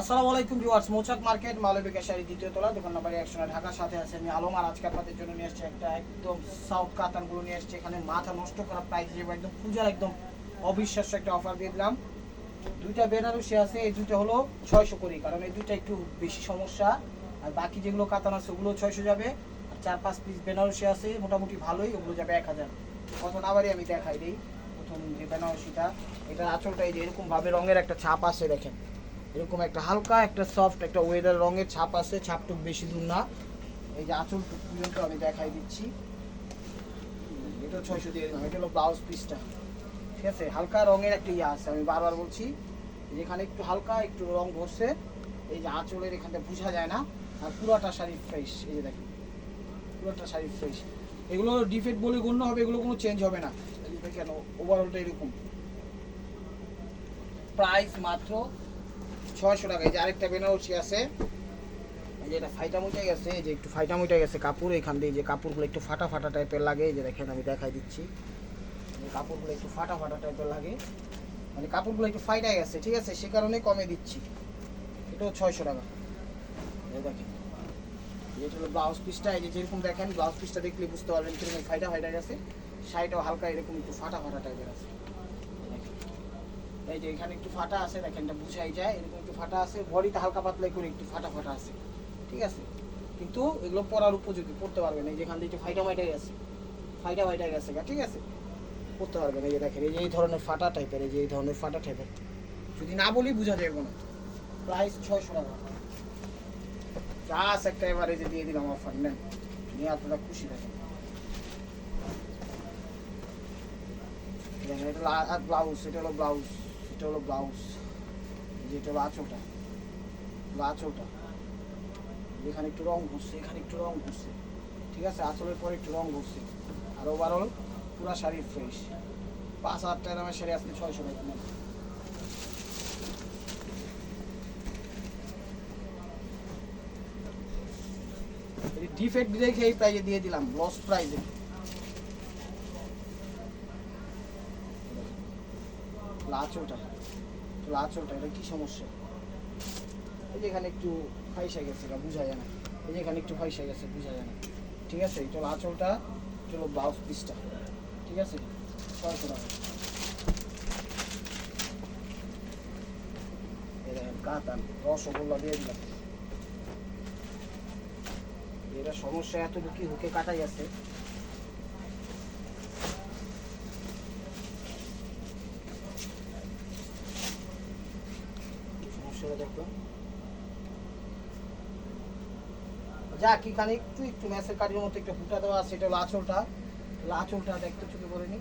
আসসালামু আলাইকুম viewers, Mouchak market Malavika sari দ্বিতীয় তলা, দোকান নাম্বার একশো নয় ঢাকার সাথে আছে আমি আলম। আর আজকে আপনাদের জন্য নিয়ে এসেছি একটা একদম সাউথ কাতানগুলো নিয়ে এসেছি এখানে মাথা নষ্ট করা প্রাইস হিসেবে একদম পূজার একদম অবিশ্বাস্য একটা অফার দিয়ে দিলাম। দুইটা বেনারসি আছে, এই দুইটা হলো ছয়শো করি, কারণ এই দুইটা একটু বেশি সমস্যা। আর বাকি যেগুলো কাতান আছে, ওগুলো ছয়শো যাবে। আর চার পাঁচ পিস বেনারসি আছে, মোটামুটি ভালোই, ওগুলো যাবে এক হাজার। কত নাবারই আমি দেখাই দিই, প্রথম যে বেনারসিটা, এটার আঁচলটা এই যে এরকম ভাবে রঙের একটা ছাপ আছে, দেখেন। এরকম একটা হালকা, একটা সফট একটা ওয়েদার রঙের ছাপ আছে, ছাপটুক বেশি দূর না। এই যে আঁচলটুক পর্যন্ত আমি দেখাই দিচ্ছি। এটা ছয়শো দিয়ে দিলাম, এটা হলো ব্লাউজ পিসটা ঠিক আছে? হালকা রঙের একটা ইয়ে আছে, আমি বারবার বলছি। যেখানে একটু হালকা, একটু রং ধরছে এই যে আঁচলের এখানটা বোঝা যায় না। আর পুরোটা শাড়ি ফ্রেশ এই যে দেখেন। পুরোটা শাড়ি ফ্রেশ এগুলো ডিফেক্ট বলে গণ্য হবে, এগুলো কোনো চেঞ্জ হবে না। কেন ওভারঅলটা এরকম। প্রাইস মাত্র ছয়শো টাকা, এই যে আরেকটা বেনারসি আছে। এই যে এটা ফাইটা মুটে গেছে যে একটু ফাইটা মুটে গেছে কাপড়, এখান দিয়ে যে কাপড়গুলো একটু ফাটা ফাটা টাইপের লাগে, এই যে দেখেন আমি দেখাই দিচ্ছি। কাপড়গুলো একটু ফাটা ফাটা টাইপের লাগে। মানে কাপড়গুলো একটু ফাইটা গেছে ঠিক আছে? সে কারণে কমে দিচ্ছি। এটাও ছয়শো টাকা। দেখেন। এটা হলো ব্লাউজ পিসটা এই যে যেরকম দেখেন ব্লাউজ পিসটা দেখলে বুঝতে পারবেন কীরকম ফাইটা ফাইটা গেছে শাড়িটাও হালকা এরকম একটু ফাটা ফাটা টাইপের আছে। এই যে এখানে একটু ফাটা আছে, দেখেন, এটা বুঝাই যায়, এরকম একটু ফাটা আছে বডিতে হালকা পাতলা করে একটু ফাটা ফাটা আছে, ঠিক আছে? কিন্তু এগুলো পরার উপযোগী, পড়তে পারবেন, এই যেখান একটু ফাইটা ফাইটা গেছে ফাইটা ফাইটা গেছে ঠিক আছে? পড়তে পারবেন, এই যে দেখেন, এই যে এই ধরনের ফাটা টাইপের এই যে এই ধরনের ফাটা টাইপের যদি না বলি, বোঝা যাবে না প্রাইস ছয়শো টাকা। জাস্ট একটা এবারে যে দিয়ে দিলাম অফার নেন। নিয়ে আপনারা খুশি থাকেন এটা ব্লাউজ এটা হলো ব্লাউজ এটা হলো ব্লাউজ যেটা হলো হলো আঁচলটা। এখানে একটু রং ঘুরছে, এখানে একটু রং ঘুরছে, ঠিক আছে? আঁচলের পরে একটু রং ঘুরছে। আর ওভারঅল পুরা শাড়ি ফ্রেশ পাঁচ হাজার টাকা দামের শাড়ি আজকে ছয়শো টাকা। ডিফেক্ট দেখে এই প্রাইজে দিয়ে দিলাম লস প্রাইজে লাচোটা। লাচোটা, এটা কি সমস্যা? এই যে এখানে একটু ফাইসা গেছে এটা বোঝা যায় না। এই যে এখানে একটু ফাইসা গেছে, বোঝা যায় না। ঠিক আছে? এটা আঁচলটা এটা ব্লাউজ পিসটা ঠিক আছে? ছয়শো টাকা রসগোল্লা দিয়ে দিলাম। এটা সমস্যা এত কি হুকে কাটাই আছে সমস্যাটা দেখলাম যা কি খানে একটু একটু ম্যাসের কাঠির মতো একটু ফুটা দেওয়া আছে, এটা হলো আঁচলটা। আঁচলটা দেখতে চোখে পড়ে নি।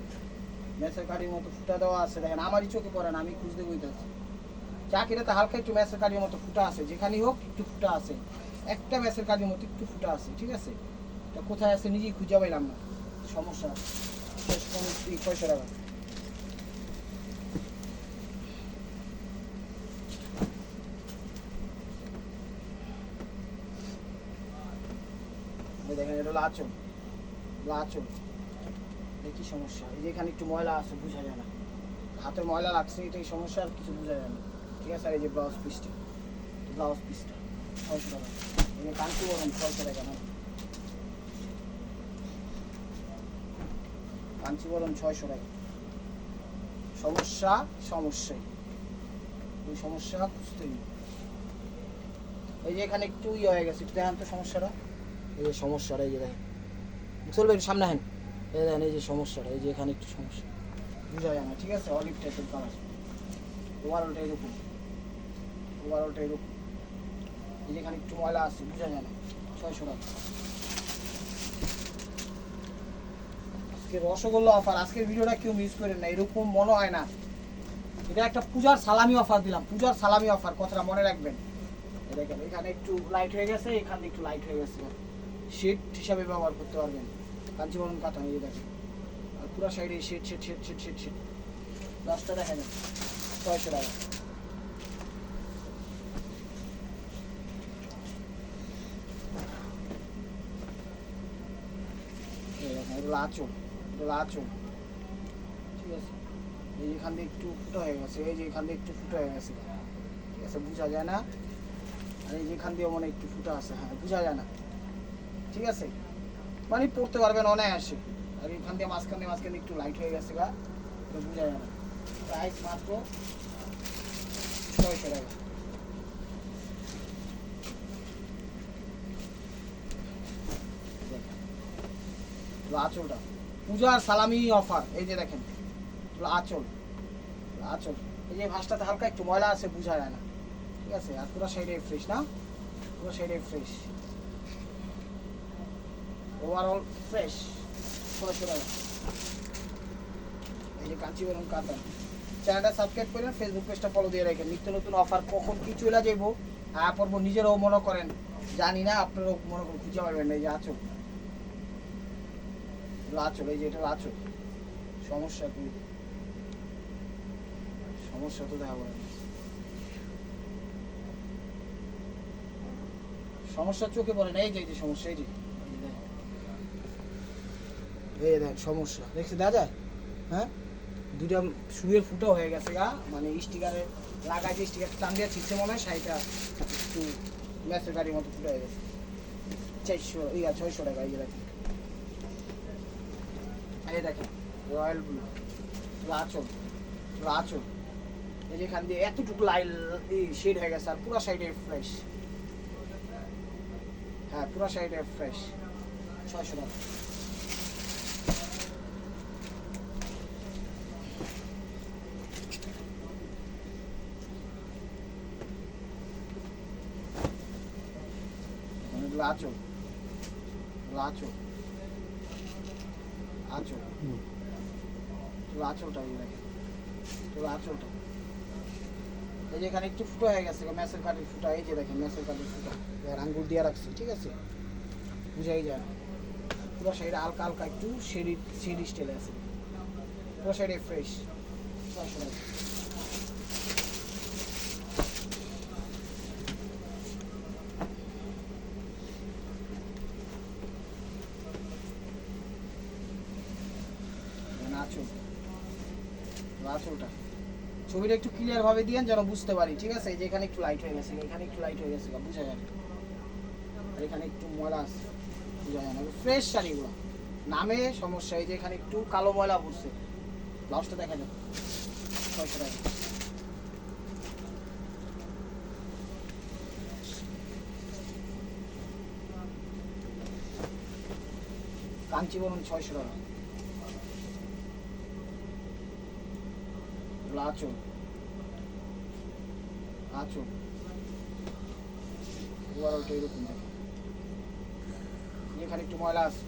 ম্যাসের কাঠির মতো ফুটা দেওয়া আছে, দেখেন, আমারই চোখে পড়ে না, আমি খুঁজতে বইতেছি। চাকিটাতে হালকা একটু ম্যাসের কাঠির মতো ফুটা আছে, যেখানেই হোক একটু ফুটা আছে। একটা ম্যাসের কাঠির মতো একটু ফুটা আছে, ঠিক আছে? এটা কোথায় আছে, নিজেই খুঁজে পাইলাম না। সমস্যা, শেষ পনেরো ছয়শো টাকা এই দেখেন এটা এই সমস্যা? এই যে এখানে একটু ময়লা আছে, বোঝা যায় না। হাতে ময়লা লাগছে সমস্যা, আর কিছু বোঝা যায় না। ঠিক আছে, আর এই যে ব্লাউজ পিসটা ব্লাউজ পিসটা। ছয়শো সমস্যা, সমস্যাই। এই সমস্যা। এই যে এখানে একটু ইয়ে হয়ে গেছে, একটু দেখেন তো সমস্যাটা। এই যে সমস্যাটা, এই যে দেখেন। চলবে একটু সামনে হেন এই দেখেন, এই যে সমস্যাটা, এই যে এখানে একটু সমস্যা। বোঝা যায় না ঠিক আছে? অলিভ টাইপের কালার ওভারঅলটা এরকম। ওভারঅলটা এরকম। এই যে এখানে একটু ময়লা আছে বোঝা যায় না। ছয়শো টাকা। আজকে রসগোল্লা অফার আজকের ভিডিওটা কেউ মিস করেন না, এরকম মনে হয় না। এটা একটা পূজার সালামি অফার দিলাম, পূজার সালামি অফার কথাটা মনে রাখবেন। দেখেন, এখানে একটু লাইট হয়ে গেছে, এখানে একটু লাইট হয়ে গেছে। শেড হিসাবে ব্যবহার করতে পারবেন। কাঞ্চিবরম কাতা এই দেখেন আর পুরো সাইডে shade shade shade shade shade shade. দশটা দেখা যাবে ছয়শো টাকা। দেখেন, এগুলো আঁচল। ঠিক আছে? এই এখান দিয়ে একটু ফুটো হয়ে গেছে। এই যে এখান দিয়ে একটু ফুটো হয়ে গেছে। ঠিক আছে? বোঝা যায় না? আর এই যেখান দিয়ে মনে একটু ফুটা আছে। হ্যাঁ বোঝা যায় না। ঠিক আছে? মানে পড়তে পারবেন অনায়াসে। আর এখান দিয়ে মাঝখানে মাঝখানে একটু লাইট হয়ে গেছে তো বোঝা যায় না। প্রাইস মাত্র ছয়শো টাকা। আঁচলটা। পূজার সালামি অফার এই যে দেখেন আঁচল। আঁচল। এই যে ভাঁজটাতে হালকা একটু ময়লা আছে, বোঝা যায় না। ঠিক আছে? আর পুরো সাইডে ফ্রেশ না? পুরো সাইডে ফ্রেশ ওভারঅল ফ্রেশ এই যে কাঞ্চিপুরম কাতান চ্যানেলটা সাবস্ক্রাইব করেন ফেসবুক পেজটা ফলো দিয়ে রাখেন। নিত্য নতুন অফার কখন কি চলে যাব হ্যাঁ পর্ব নিজেরাও মনে করেন। জানি না, আপনারাও মনে করেন, খুঁজে পাবেন এই যে আচল। লাচল এই যে এটা লাচল সমস্যা কি? সমস্যা তো দেখা পড়ে। সমস্যা চোখে পড়ে না। এই যে সমস্যা, এই যে। এই দেখ, সমস্যা। দেখছি দেখা যায় হ্যাঁ? দুটা শুয়ের ফুটো হয়ে গেছে, গা। মানে স্টিকারে লাগাই যে স্টিকার টান দিয়ে ছিটছে মনে হয়, শাড়িটা একটু ম্যাচের গাড়ির মতো ফুটো হয়ে গেছে। চারশো ইয়া ছয়শো টাকা, এই দেখেন এই দেখেন রয়্যাল ব্লু আচল আচল এই যে এখান দিয়ে এতটুকু লাইল শেড হয়ে গেছে, আর পুরো সাইডে ফ্রেশ হ্যাঁ পুরো সাইডে ফ্রেশ ছয়শো টাকা। এগুলো আচল এগুলো আচল আচল এগুলো আচলটা দেখেন এগুলো আচলটা এই যে এখানে একটু ফুটো হয়ে গেছে ম্যাসের কাঠের ফুটা। এই যে দেখেন ম্যাসের কাঠের ফুটা। এবার আঙ্গুর দিয়ে রাখছি ঠিক আছে? বুঝাই যায়। পুরো সাইডে হালকা হালকা একটু শেডি শেডি স্টাইলে আছে। পুরো সাইডে ফ্রেশ ছয়শো টাকা আচল আচলটা ছবিটা একটু ক্লিয়ার ভাবে দিয়েন যেন বুঝতে পারি, ঠিক আছে? যে এখানে একটু লাইট হয়ে গেছে, এখানে একটু লাইট হয়ে গেছে বুঝা যায়। আর এখানে একটু ময়লা আছে, বুঝা যায় না। ফ্রেশ শাড়িগুলো নামে সমস্যা, এই যে এখানে একটু কালো ময়লা পড়ছে। ব্লাউজটা দেখা যাবে ছয়শো টাকা। কাঞ্চিবরণ ছয়শো টাকা। আচল আচল ওভারঅলটা এরকম দেখে এখানে একটু ময়লা আছে।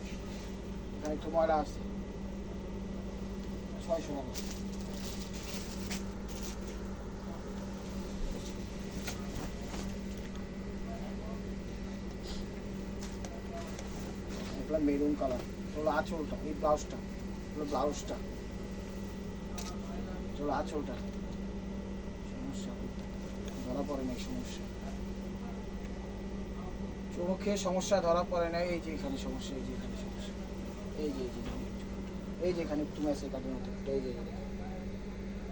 এখানে একটু ময়লা আছে। ছয়শো টাকা মেরুন কালার হলো আঁচলটা, এই ব্লাউজটা হলো ব্লাউজটা চলো আঁচলটা। সমস্যা ধরা পড়ে নাই, সমস্যা। চোখে সমস্যা, ধরা পড়ে নাই। এই যে এখানে সমস্যা, এই যে এখানে সমস্যা। এই যে এই যে এই যে এখানে একটু ম্যাসের কাটের মতো এই যে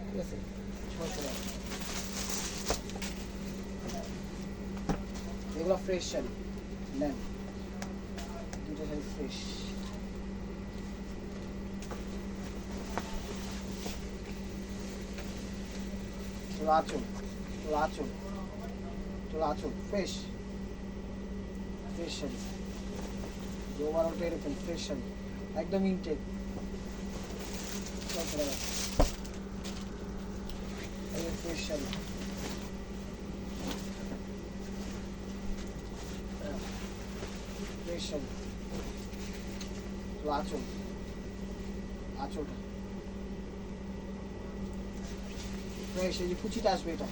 ঠিক আছে? এগুলো ফ্রেশ শাড়ি। নেন। দুটো শাড়ি ফ্রেশ তোর আঁচল তোর আঁচল তোর ফ্রেশ ফ্রেশ শাড়ি। ওভারঅলটা এরকম একদম ইনটেক ফ্রেশ এই যে কুচিটা আসবে এটা।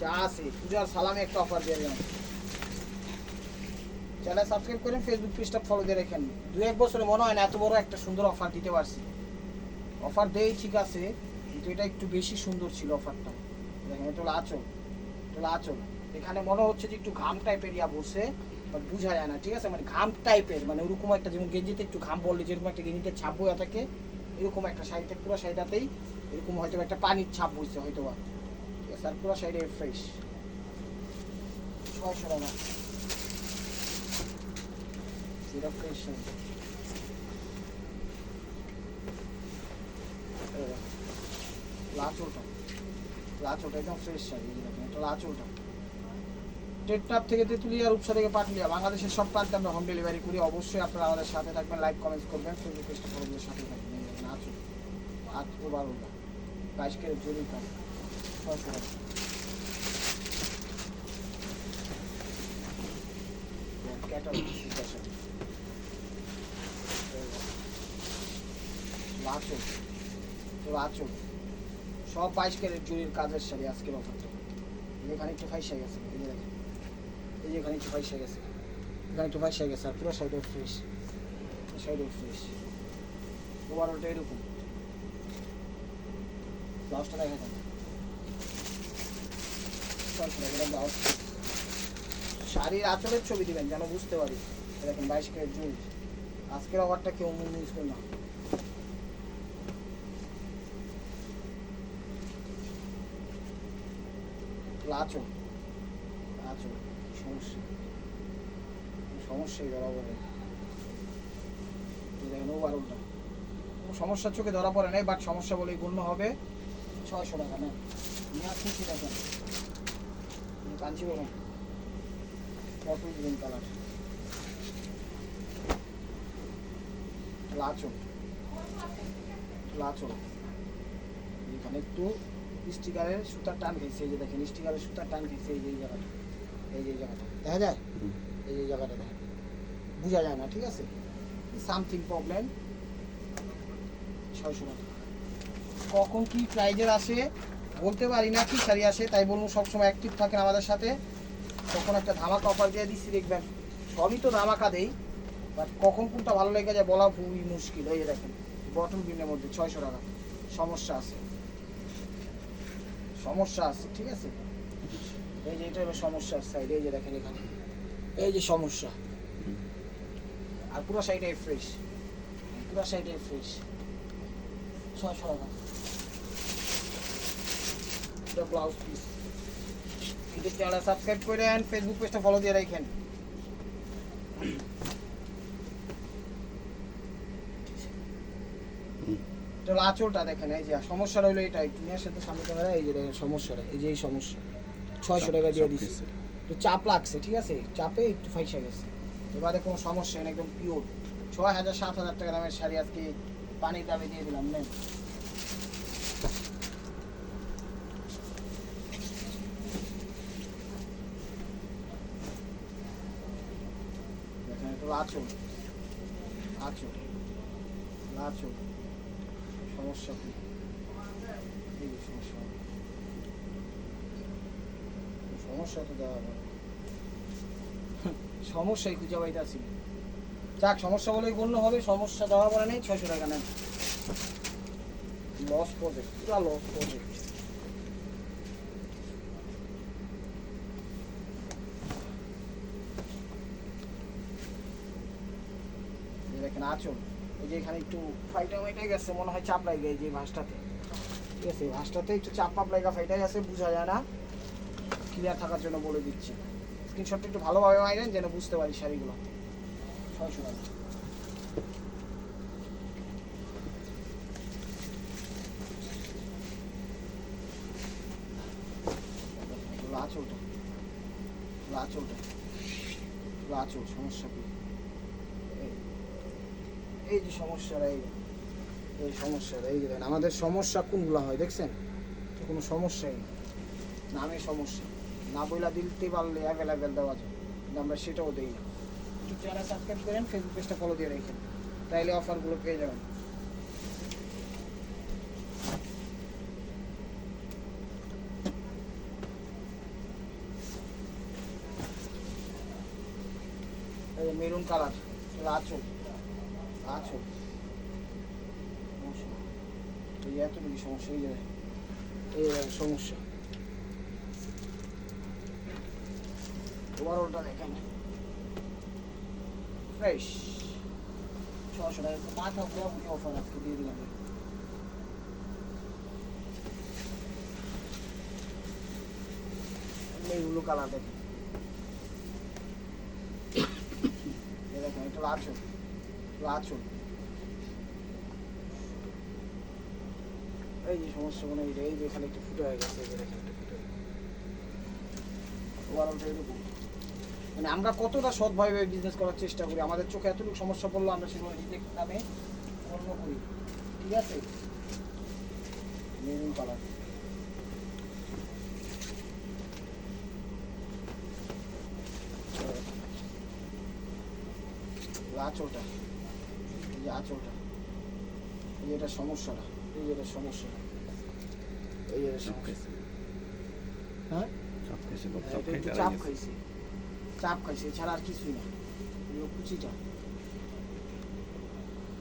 যা আছে, পূজার সালামে একটা অফার দিয়ে গেলাম চ্যানেল সাবস্ক্রাইব করেন ফেসবুক পেজটা ফলো দিয়ে রাখেন। দু এক বছরে মনে হয় না এত বড় একটা সুন্দর অফার দিতে পারছি। অফার দেই, ঠিক আছে, কিন্তু এটা একটু বেশি সুন্দর ছিল অফারটা দেখেন, এটা হলো আচল। এটা হলো আচল। এখানে মনে হচ্ছে যে একটু ঘাম টাইপের ইয়া বসে। বোঝা যায় না, ঠিক আছে? মানে ঘাম টাইপের মানে ওরকম একটা যেমন গেঞ্জিতে একটু ঘাম পড়লে যেরকম একটা গেঞ্জিতে ছাপ বয়া থাকে, এরকম একটা শাড়িতে পুরো শাড়িটাতেই এরকম হয়তো একটা পানির ছাপ বইছে হয়তো বা ঠিক আছে? আর পুরো শাড়ি ফ্রেশ ছয়শো টাকা এটা ফ্রেশ লাচুলটা লাচুলটা একদম ফ্রেশ শাড়ি এটা লাচুলটা টেটটাপ থেকে তেঁতুলিয়া, রূপসা থেকে পাটলিয়া, বাংলাদেশের সব প্রান্তে আমরা হোম ডেলিভারি করি। অবশ্যই আপনারা আমাদের সাথে থাকবেন লাইক কমেন্টস করবেন। ফেসবুক পেজটা ফলো দিয়ে সাথে থাকবেন। এই দেখেন আচুল হাত ও বারোটা বাইশ কেজি। জরি কাপ ছয়শো টাকা ক্যাটালগ লাচুল লাচুল সব বাইশ ক্যারেট জরির কাজের শাড়ি আজকের অফারটা এখানে একটু ফাইসা গেছে এই যে এখানে একটু ফাইসা গেছে। এখানে একটু ফাইসা গেছে আর পুরো সাইডও ফ্রেশ সাইডও ফ্রেশ ওভারঅলটা এরকম। ব্লাউজটা দেখা যাবে শাড়ির আঁচলের ছবি দিবেন যেন বুঝতে পারি। দেখেন বাইশ ক্যারেট জুল আজকের অফারটা কেউ মিস করুন না। লাচো লাচো। সমস্যা সমস্যাই ধরা পড়ে এই দেখেন ওভারঅলটা কোনো সমস্যা চোখে ধরা পড়ে নাই বাট সমস্যা বলেই গণ্য হবে। ছয়শো টাকা না। পটল কালার? একটু স্টিকারের সুতার টান খেয়েছে এই দেখেন স্টিকারের সুতার টান খেয়েছে এই জায়গাটা এই যে এই জায়গাটা দেখা যায় এই যে এই জায়গাটা দেখেন। বোঝা যায় না, ঠিক আছে? সামথিং প্রবলেম ছয়শো টাকা কখন কি প্রাইজের আসে, বলতে পারি না কি শাড়ি আসে, তাই বলুন সবসময় অ্যাক্টিভ থাকেন আমাদের সাথে। তখন একটা ধামাকা অফার দিয়ে দিচ্ছি দেখবেন। সবই তো ধামাকা দেই বাট কখন কোনটা ভালো লেগে যায় বলা খুবই মুশকিল। এই দেখেন বটন বিনের মধ্যে ছয়শো টাকা। সমস্যা আছে। সমস্যা আছে, ঠিক আছে? এই যে এটা হলো সমস্যার সাইড এই যে দেখেন এখানে। এই যে সমস্যা। আর পুরো সাইডে ফ্রেশ পুরো সাইডে ফ্রেশ ছয়শো টাকা এটা blouse piece YouTube channel subscribe করেন ফেসবুক পেজটা ফলো দিয়ে রাখেন। আঁচলটা দেখেন, এই যে সমস্যাটা হলো এটা নিয়ে আসে সামনে এই যে সমস্যাটা, এই যে এই সমস্যা। ছয়শো টাকা দিয়ে দিচ্ছি একটু চাপ লাগছে ঠিক আছে? চাপে একটু ফাইসা গেছে। এবারে কোনো সমস্যা নেই একদম পিওর ছয় হাজার সাত হাজার টাকা দামের শাড়ি আজকে পানির দামে দিয়ে দিলাম নেন। আচল আচল আচল সমস্যা কি? সমস্যা। সমস্যা তো দেওয়া হবে। সমস্যাই খুঁজে পাইতেছি যাক, সমস্যা গণ্য হবে, সমস্যা দেওয়া নেই, ছয়শো টাকা নেন। লস পুরা লস দেখেন, আচল। এই যে এখানে একটু ফাইটা মাইটা গেছে, মনে হয় চাপ লাগে যে ভাঁজটাতে। ঠিক আছে ভাঁজটাতে একটু চাপ পাপ লাগা ফাইটা গেছে বোঝা যায় না। ক্লিয়ার থাকার জন্য বলে দিচ্ছি। স্ক্রিনশটটা একটু ভালোভাবে মাইরেন যেন বুঝতে পারি শাড়িগুলো। সমস্যা এই- যে সমস্যাটা এই এই সমস্যাটা এই আমাদের সমস্যা কোনগুলো হয় দেখছেন? কোনো সমস্যাই নামে সমস্যা। না বইলা দিতে পারলে অ্যাভেলেবেল দেওয়া যায় কিন্তু আমরা সেটাও দিই না। চ্যানেল সাবস্ক্রাইব করেন ফেসবুক পেজটা ফলো দিয়ে রাখেন। তাইলে অফারগুলো পেয়ে যাবেন। মেরুন কালার আছো? এই যে এতটুকু সমস্যা, এই সমস্যা। ওভারঅলটা দেখেন। ফ্রেশ। ছশো টাকা মাথা পুরোপুরি অফার আজকে? দিয়ে দিলাম। এইগুলো কালার দেখেন। এই যে সমস্যা মনে হয় এই যে এখানে একটু ফুটে হয়ে গেছে, এই যে দেখেন, একটু হয়ে গেছে। মানে আমরা কতটা সৎভাবে বিজনেস করার চেষ্টা করি? আমাদের চোখে এতটুকু সমস্যা পড়ল আমরা সেগুলো রিজেক্ট নামে অন্য করি। ঠিক আছে? মেরুন কালার আঁচলটা। এই যে আঁচলটা। এই এটা সমস্যাটা। এই যে এটা সমস্যাটা এই এটা সমস্যা। হ্যাঁ? এটা একটু চাপ খাইছে। চাপ খাইছে এছাড়া আর কিছুই না। কুচিটা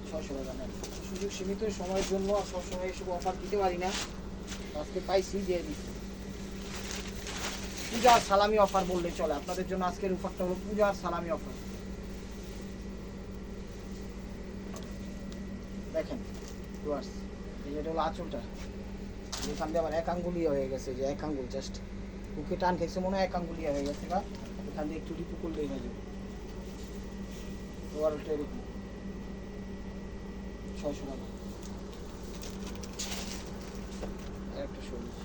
ছয়শো টাকা নেন সুযোগ সীমিত সময়ের জন্য আর সবসময় এসব অফার দিতে পারি না। আজকে পাইছি, দিয়ে দিচ্ছি। পূজার সালামি অফার বললে চলে। আপনাদের জন্য আজকের অফারটা হলো পূজার সালামি অফার দেখেন যে এটা হলো আঁচলটা। এখান দিয়ে আবার এক আঙ্গুলিয়া হয়ে গেছে, যে এক আঙ্গুল জাস্ট বুকে টান খেয়েছে, মনে হয় এক আঙ্গুলিয়া হয়ে গেছে, বা করলেই হয়ে যাবে। ওয়ারটা এরকম ছয়শো টাকা। একটা সবুজ।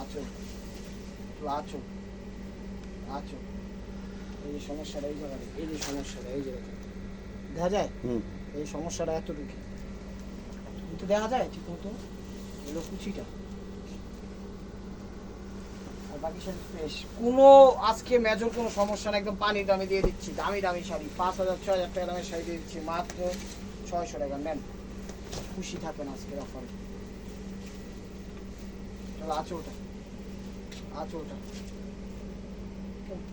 আচল একটু আচল আচল এই যে সমস্যাটা এই জায়গাটা, এই যে সমস্যাটা এই দেখেন। দেখা যায়? এই সমস্যাটা এতটুকু। কিন্তু দেখা যায় ঠিক মতো এগুলো কুচিটা আর বাকি সব ফ্রেশ কোনো আজকে মেজর কোনো সমস্যা না একদম পানি দামে দিয়ে দিচ্ছি। দামি দামি শাড়ি। পাঁচ হাজার, ছয় হাজার টাকা দামের শাড়ি দিয়ে দিচ্ছি, মাত্র ছয়শো টাকা। নেন, খুশি থাকেন আজকের অফারে চলো আঁচলটা আঁচলটা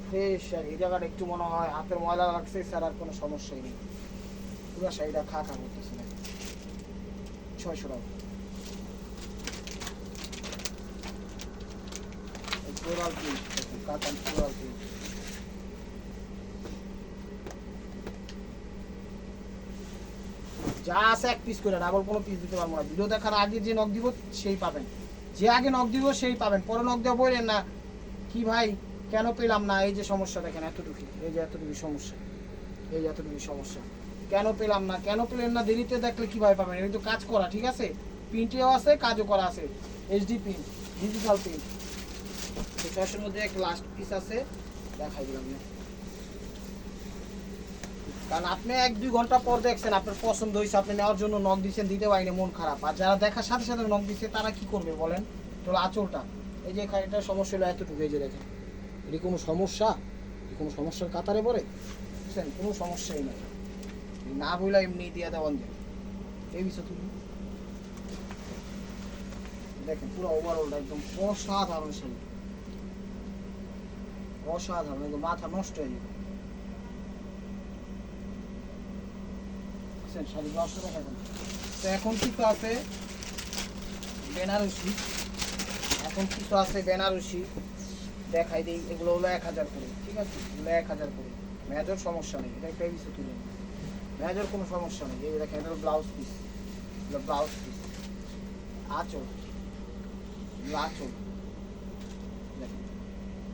ফ্রেশ আর এই জায়গাটা একটু মনে হয়, হাতের ময়লা লাগছে, স্যার, আর কোনো সমস্যাই নেই। করতেছে না ছয়শো টাকা। যা আছে এক পিস করে কোনো পিস দিতে পারব না। দেখার আগে যে নখ দিব, সেই পাবেন। যে আগে নখ দিব, সেই পাবেন। পরে নখ না, কি ভাই, কেন পেলাম না? এই যে সমস্যা দেখেন এতটুকু এই যে এতটুকু সমস্যা। এই যে এতটুকু সমস্যা। কেন পেলাম না? কেন পেলেন না? দেরিতে দেখলে কীভাবে পাবেন? এটা তো কাজ করা, ঠিক আছে? প্রিন্টেও আছে, কাজও করা আছে। এইচডি প্রিন্ট ডিজিটাল প্রিন্ট ছয়শোর মধ্যে একটা লাস্ট পিস আছে, দেখাই দিলাম না। কারণ আপনি এক, দুই ঘণ্টা পর দেখছেন, আপনার পছন্দ হয়েছে, আপনি নেওয়ার জন্য নখ দিচ্ছেন, দিতে পারিনি, মন খারাপ। আর যারা দেখার সাথে সাথে নখ দিচ্ছে, তারা কি করবে বলেন? তো আঁচলটা। এই যে এখানে সমস্যা হলো, এতটুকু এই যে দেখেন। এটি কোনো সমস্যা? কোনো সমস্যার কাতারে পড়ে? বুঝছেন? কোনো সমস্যাই নেই। না বইলা এমনি দেওয়ান এই বিষয় তুমি। দেখেন, পুরো একদম অসাধারণ অসাধারণ, একদম মাথা নষ্ট হয়ে যাবে। তো আছে বেনারসি। এখন কিছু আছে বেনারসি। দেখাই দিই, এগুলো হলো এক হাজার করে, ঠিক আছে? এগুলো এক হাজার করে। মেজর সমস্যা নেই, এটা একটা কিছু তুলে নিন। কোনো সমস্যা নেই। এই দেখেন এটা ব্লাউজ পিস ব্লাউজ পিস আঁচল। আঁচল।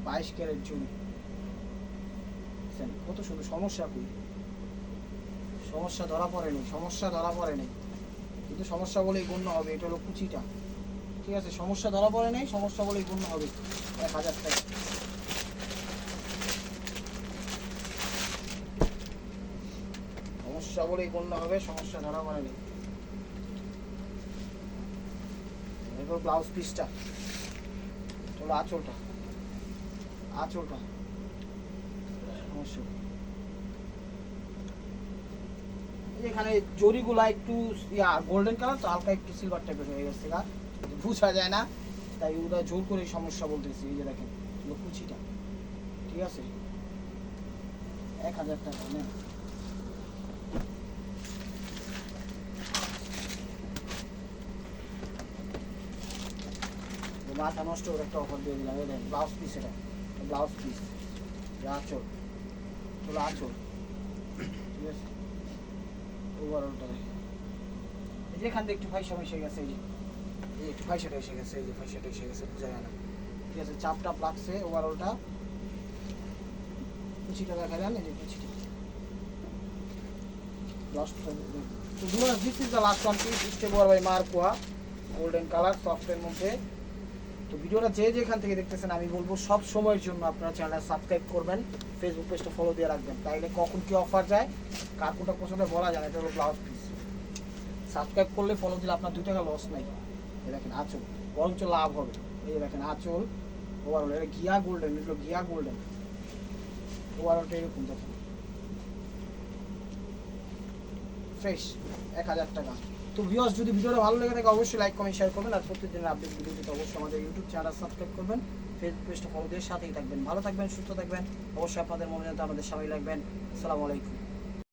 বাইশ ক্যারেট জমি কত শুধু সমস্যা কই। সমস্যা ধরা পড়ে পড়েনি সমস্যা ধরা পড়ে পড়েনি কিন্তু সমস্যা বলেই গণ্য হবে, এটা হলো কুচিটা। ঠিক আছে, সমস্যা ধরা পড়ে নেই, সমস্যা বলেই গণ্য হবে। এক হাজার টাকা। সমস্যা বলেই গণ্য হবে, সমস্যা ধরা মানে নেই এবার ব্লাউজ পিসটা চলো আঁচলটা। আঁচলটা। সমস্যা। এখানে জরিগুলা একটু গোল্ডেন কালার তো হালকা একটু সিলভার টাইপের হয়ে গেছে গা। বুঝা যায় না। তাই ওরা জোর করে সমস্যা বলতেছি, এই যে দেখেন কুচিটা। ঠিক আছে? এক হাজার টাকা মাথা নষ্ট করে একটা অফার দিয়ে দিলাম, এই দেখেন ব্লাউজ পিস এটা ব্লাউজ পিস আচল চলো আচল, ঠিক আছে? ওভারঅলটা এই যে এখান থেকে একটু গেছে, এই যে একটু এসে গেছে, এই যে এসে গেছে ঠিক আছে, চাপ টাপ লাগছে ওভারঅলটা কুচিটা দেখা যান এই যে কুচিটা। তো this is the last one piece stable by golden colour সফটের মধ্যে। তো ভিডিওটা যে যেখান থেকে দেখতেছেন, আমি বলব সব সময়ের জন্য আপনারা চ্যানেলটা সাবস্ক্রাইব করবেন ফেসবুক পেজটা ফলো দিয়ে রাখবেন। তাইলে কখন কি অফার যায়, কার কোনটা পছন্দ বলা যায় এটা হলো ব্লাউজ পিস সাবস্ক্রাইব করলে ফলো দিলে আপনার দু টাকা লস নাই। এই দেখেন আঁচল, বরঞ্চ লাভ হবে। এই যে দেখেন আঁচল ওভারঅল এটা গিয়া গোল্ডেন এগুলো গিয়া গোল্ডেন ওভারঅলটা এরকম দেখেন। ফ্রেশ এক হাজার টাকা। তো ভিউয়ার্স যদি ভিডিওটা ভালো লেগে থাকে, অবশ্যই লাইক কমেন্ট শেয়ার করবেন। আর প্রত্যেকদিনের আপডেট ভিডিও পেতে অবশ্যই আমাদের ইউটিউব চ্যানেল সাবস্ক্রাইব করবেন। ফেসবুক পেজটা ফলো দিয়ে সাথেই থাকবেন। ভালো থাকবেন, সুস্থ থাকবেন। অবশ্যই আপনাদের মনে আমাদের সবাই লাগবেন আসসালামু আলাইকুম।